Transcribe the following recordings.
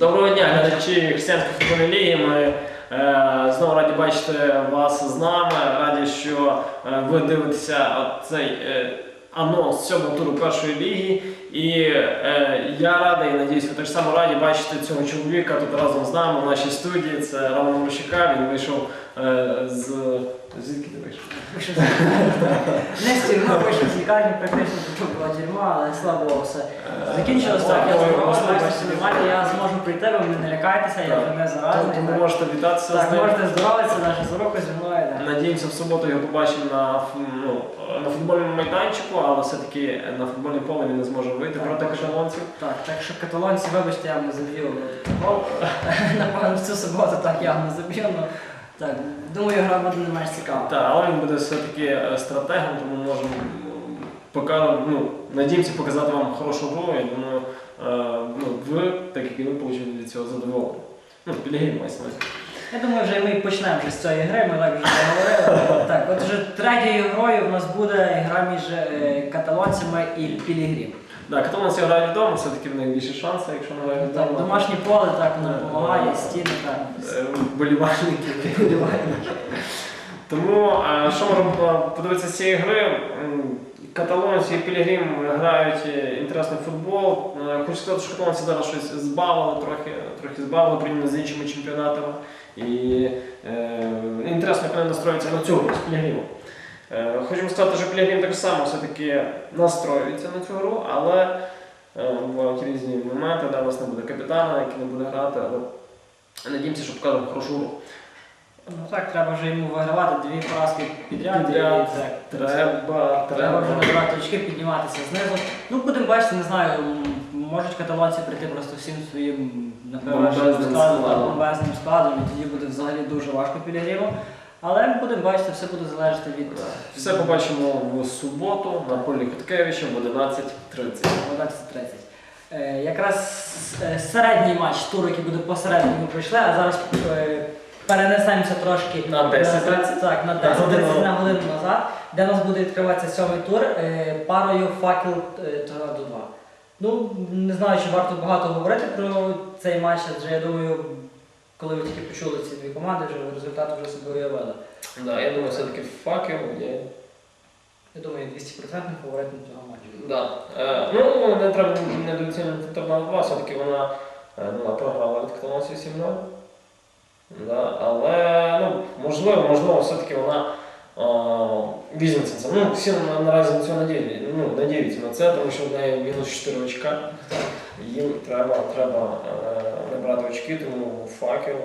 Доброго дня, глядачі Християнської футбольної ліги. Ми е, знову раді бачити вас з нами. Раді, що е, ви дивитеся цей е, анонс сьомого туру першої ліги. І е, я радий, надіюсь, ви так само раді бачити цього чоловіка тут разом з нами в нашій студії. Це Роман Морщика. Він вийшов е, з. Вийшов? Не з тюрми вийшов з лікарні, практично почув була тюрма, але слава Богу, все. Закінчилось так, я сподіваюся, знімати, я зможу прийти, ви мене не лякайтеся, я вже не заразний. Тому так. можете вітатися з Так, ним. можете здоровитися, наша сорока зі мною. да. Надіємося, в суботу його побачимо на, ф- ну, на футбольному майданчику, але все-таки на футбольне поле він не зможе вийти Так, проти каталонців. Так, так що каталонці, вибачте, я вам не заб'ю гол. Напевно, в цю суботу так я вам не заб'ю, ну так, думаю, гра буде не менш цікава. Так, але він буде все-таки е, стратегом, тому можемо пока, ну, надіємося показати вам хорошу гру. Я думаю, е, ну, ви, так як і ви, получили від цього задоволення. Ну, Пілігрім мається. Я думаю, вже ми почнемо вже з цієї гри, ми так вже говорили. Так, от вже третьою грою в нас буде гра між е, каталонцями і Пілігрім. Да, каталонці грають вдома, все-таки в них більше шансів, якщо не грають Так, вдома. домашнє поле так воно Так, допомагає, так. стіни так. Е, Вболівальники. Тому е, що можемо подивитися з цієї гри? Каталонці і Пілігрім грають е, інтересний футбол. Хочу сказати, що каталонці зараз щось збавили, трохи, трохи збавили порівняно з іншими чемпіонатами. І е, інтересно, як вони настроюються на цю гру з Пілігримом. Е, Хочу сказати, що Пілігрім так само все-таки настроюється на цю гру, але е, бувають різні моменти, де у нас не буде капітана, який не буде грати, але надіємося, що покажемо хорошу гру. Ну так, треба вже йому вигравати дві поразки підряд. Підряд. І, так, Треба, Треба вже набирати очки, підніматися знизу. Ну, будемо бачити, не знаю, можуть каталонці прийти просто всім своїм напевно, Бомбезним складом, складом. бомбезним складом, і тоді буде взагалі дуже важко Пілігриму. Але ми будемо бачити, все буде залежати від Все побачимо в суботу на полі Хоткевича в 11.30. 12.30. Е, якраз е, середній матч туру, який буде посередині, ми пройшли, а зараз е, перенесемося трошки На 10:30? Так, на На 10 годину. 30 на годину назад, де у нас буде відкриватися сьомий тур е, парою факел е, Торнадо 2. Ну, не знаю, чи варто багато говорити про цей матч, адже я думаю, коли ви тільки почули ці дві команди, вже результат вже собі уявили. Да, я думаю, все-таки факел є. Я думаю, 200% фаворитом цього матчу. Да. Е, ну, не треба недооцінювати Торнадо 2, все-таки вона, е, ну, вона програла від Каталонців 7-0. Да, але ну, можливо, можливо, все-таки вона візьметься. Ну, всі на- наразі на цього надіються, ну, надіються на це, тому що в неї мінус 4 очка. Їм треба, треба е, набрати очки, тому факел.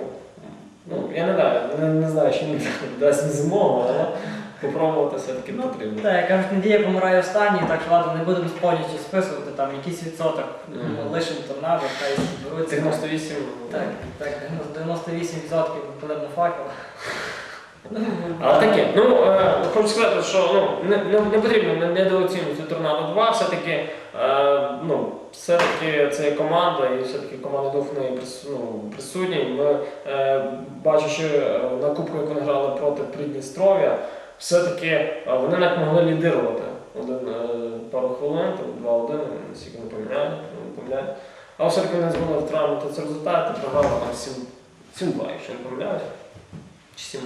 Ну, я не знаю, не, не знаю, чи мені дасть змогу, але попробувати все-таки Ну, потрібно. Так, як кажуть, надія помирає останній, так що ладно, не будемо повністю списувати, там якийсь відсоток ну, лишимо торнадо, хай беруться. 98. Так, так, 98% коли на факел. Але таке, ну е, хочу сказати, що ну, не, не, потрібно недооцінювати торнадо 2, все-таки, е, ну, все-таки це команда, і все-таки команда дух ну, присутній. Ми е, бачачи е, на кубку, як вони грали проти Придністров'я, все-таки вони навіть могли лідирувати один пару хвилин, там 2-1, наскільки не поміняють, не все-таки вони змогли втримати цей результат і програли там 7 7-2, якщо не помиляюсь. Чи 7-1.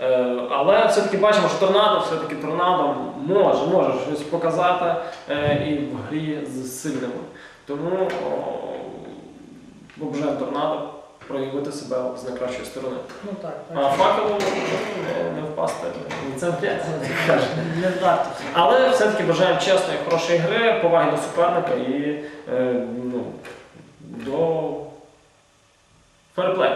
Е, але все-таки бачимо, що торнадо, все-таки торнадо може, може щось показати е, і в грі з сильними. Тому бажаємо торнадо проявити себе з найкращої сторони. Ну так, А так. факелу не, не впасти. Це Не варто. Але все-таки бажаємо чесної, хорошої гри, поваги до суперника і е, ну, до ферплей.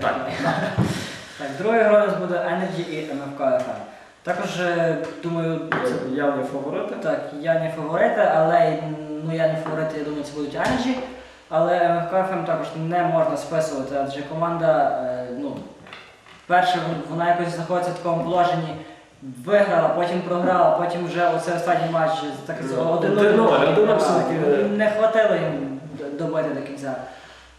Так. Так, у нас буде Energy і МФК FM. Також, е, думаю, це Явні фаворити. Так, я не фаворити, але ну я не фаворити, я думаю, це будуть Energy. Але МФК ФМ також не можна списувати, адже команда, е, ну, перше, вона якось знаходиться в такому положенні, виграла, потім програла, потім вже оце останній матч так Ну, один 1-0, 1-0 все-таки. не хватило їм д- добити до кінця.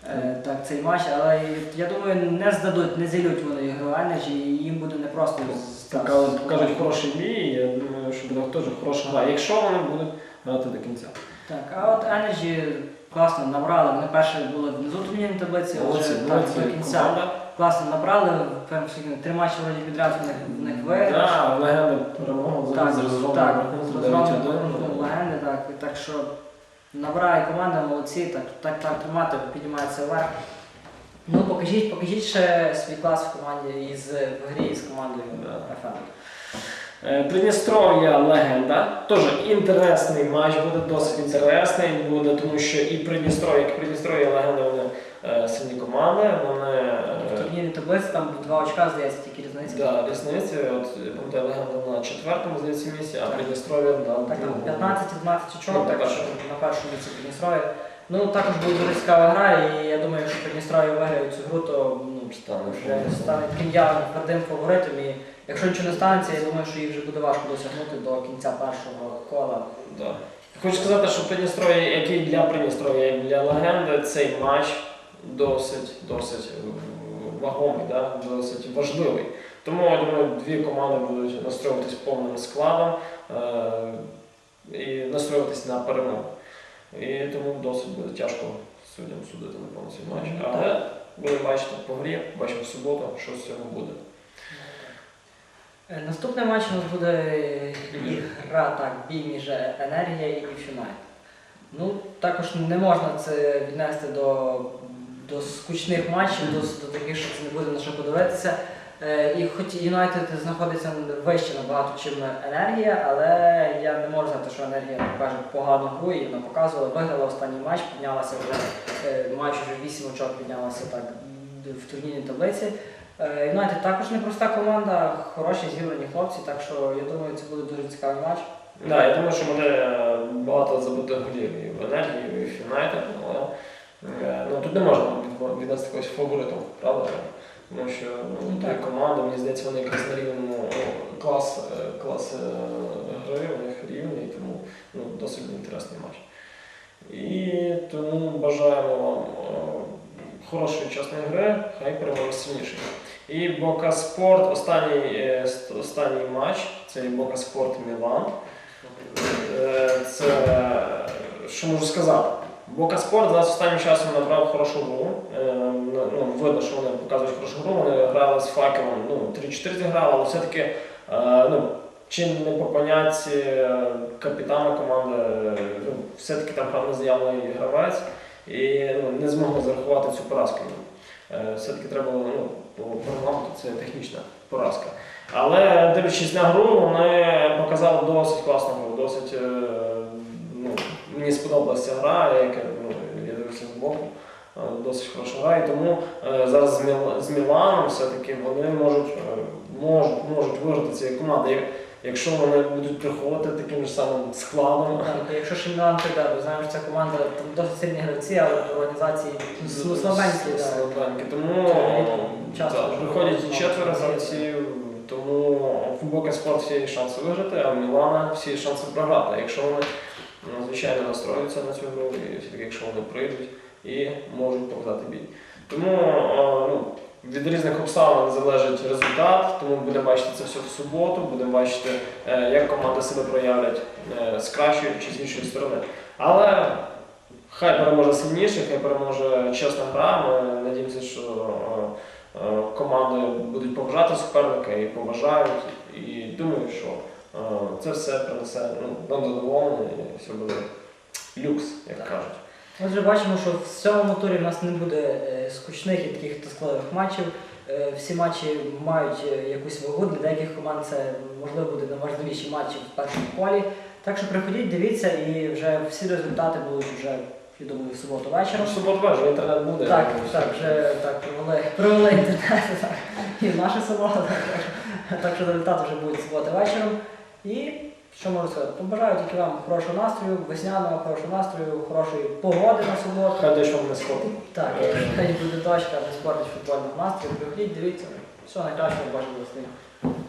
Е, Так, цей матч, але я думаю, не здадуть, не зілють вони ігру Energy, і їм буде непросто Покажуть, покажуть хороші дії, я думаю, що буде теж хороша гра. Якщо вони будуть грати до кінця. Так, а от Energy класно набрали. Вони перші були внизу турнірної таблиці, Молодці, вже так, до кінця команда. класно набрали. Три матчі вроді підряд в них, в них виграш. Да, легенда перемогу Так, з розгромом так, з розгромом 9-1. рахунку легенди, так. Так що набирає команда, молодці, так, так, так тримати, піднімається вверх. Ну, покажіть, покажіть ще свій клас в команді із в грі з командою. ФМ. Е, Придністров'я легенда. Теж інтересний матч буде, досить інтересний буде, тому що і Придністров'я, як і Придністров'я, легенда, вони е, сильні команди. Вони В е, таблиці там два очка, здається, тільки різниця. да, різниці. От пам'ятаю, легенда на четвертому здається місці, а Придністров'я на Так, там другому. 15-12 очок, Ну, так так. що на першому місці Придністров'я. Ну, також буде дуже цікава гра, і я думаю, якщо Придністров'я виграє цю гру, то ну, Стане вже фаворитом. стане таким явним твердим фаворитом. І якщо нічого не станеться, я думаю, що їх вже буде важко досягнути до кінця першого кола. Да. Хочу сказати, що Придністров'я, який для Придністров'я, як для легенди, цей матч досить, досить вагомий, да? досить важливий. Тому я думаю, дві команди будуть настроюватись повним складом е- і настроюватись на перемогу. І тому досить буде тяжко суддям судити напевно цей матч. Але будемо бачити по грі, бачимо в суботу, що з цього буде. Е, Наступний матч у нас буде гра, так, бій між енергія і Фюнайт. Ну, також не можна це віднести до, до скучних матчів, до, до таких, що не буде на що подивитися. Е, І хоч Юнайтед знаходиться вище набагато, чим енергія, але я не можу знати, що енергія покаже погану гру і вона показувала, виграла останній матч, піднялася вже е, матч вже 8 очок піднялася так в турнірній таблиці. Е, Юнайтед також непроста команда, хороші зібрані хлопці, так що я думаю, це буде дуже цікавий матч. Да, я думаю, що буде багато забутих голів і в енергії, і в Юнайтед, але ну, тут не можна від- віднести якогось фаворитом, правда? Тому що ну, Ну, так. команди, мені здається, вони якраз на рівному клас, е, клас е, гри, у них рівний, тому ну, досить інтересний матч. І тому бажаємо вам е, хорошої чесної гри, хай переможе сильніший. І Бока Спорт, останній, е, останній матч, це Бока Спорт Мілан. Е, Це що можу сказати? Бока Спорт зараз останнім часом набрав хорошу гру. Е, Ну, видно, що вони показують хорошу гру. Вони грали з факелом, ну, 3-4 зіграли, але все-таки е, ну, чи не по понятті капітана команди, е, ну, все-таки там грав незаявний гравець і ну, не змогли зарахувати цю поразку. Все-таки треба ну, по регламенту це технічна поразка. Але дивлячись на гру, вони показали досить класну гру, досить мені сподобалася гра, яка ну, я дивився з боку. е, Досить хороша гра, і тому е, зараз з, Міланом все-таки вони можуть, е, можуть, можуть виграти цієї команди, якщо вони будуть приходити таким же самим складом. Так, якщо Мілан прийде, бо знаємо, що ця команда досить сильні гравці, але в організації слабенькі. Слабенькі. Тому слабо четверо гравці. гравців, тому в Бока спорт всі шанси виграти, а в Мілана всі шанси програти. Якщо вони ну, звичайно настроюються на цю гру, і все-таки якщо вони прийдуть і можуть показати бій. Тому ну, від різних обставин залежить результат, тому будемо бачити це все в суботу, будемо бачити, е, як команди себе проявлять е, з кращої чи з іншої сторони. Але хай переможе сильніший, хай переможе чесна гра. Ми надіємося, що е, команди будуть поважати суперника і поважають. І думаю, що це все принесе ну, нам задоволення і все буде люкс, як Так. кажуть. Отже, бачимо, що в цьому турі в нас не буде е, скучних і таких тоскливих матчів. Е, Всі матчі мають е, якусь вагу. Для деяких команд це можливо буде найважливіші матчі в першому колі. Так що приходіть, дивіться, і вже всі результати будуть вже, я думаю, в суботу вечором. В суботу вечір інтернет буде. Так, так, вже так провели, провели інтернет так, і в наше село. Так, так що результати вже будуть суботи вечором. І що можу сказати? Побажаю тільки вам хорошого настрою, весняного, хорошого настрою, хорошої погоди на суботу. Хай дощ вам не сходить. Так, хай буде дощка, не спортить футбольного настрою. Приходіть, дивіться. Всього найкращого, Боже благословення.